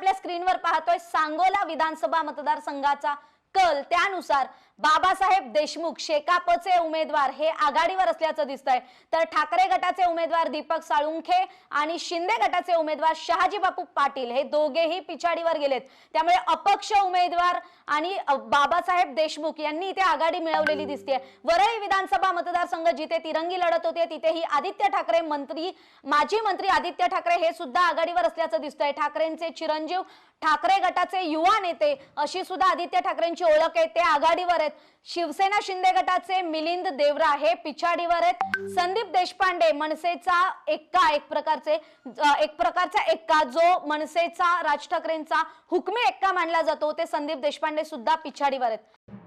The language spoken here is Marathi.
आपल्या स्क्रीनवर पाहतोय सांगोला विधानसभा मतदारसंघाचा कल त्यानुसार बाबासाहेब देशमुख शेकापचे उमेदवार हे आघाडीवर असल्याचं दिसतंय. तर ठाकरे गटाचे उमेदवार दीपक साळुंखे आणि शिंदे गटाचे उमेदवार शहाजी बापू पाटील हे दोघेही पिछाडीवर गेलेत. त्यामुळे अपक्ष उमेदवार आणि बाबासाहेब देशमुख यांनी इथे आघाडी मिळवलेली दिसते वरळी विधानसभा मतदारसंघ जिथे तिरंगी लढत होते तिथेही आदित्य ठाकरे मंत्री माजी मंत्री आदित्य ठाकरे हे सुद्धा आघाडीवर असल्याचं दिसतंय. ठाकरेंचे चिरंजीव ठाकरे गटाचे युवा नेते अशी सुद्धा आदित्य ठाकरेंची ओळख आहे ते आघाडीवर आहेत. शिवसेना शिंदे गटाचे मिलिंद देवरा हे पिछाडीवर आहेत. संदीप देशपांडे मनसेचा एक्का एक प्रकारचे एक प्रकारचा एक्का जो मनसेचा राज ठाकरेंचा हुकमी एक्का मानला जातो ते संदीप देशपांडे सुद्धा पिछाडीवर आहेत.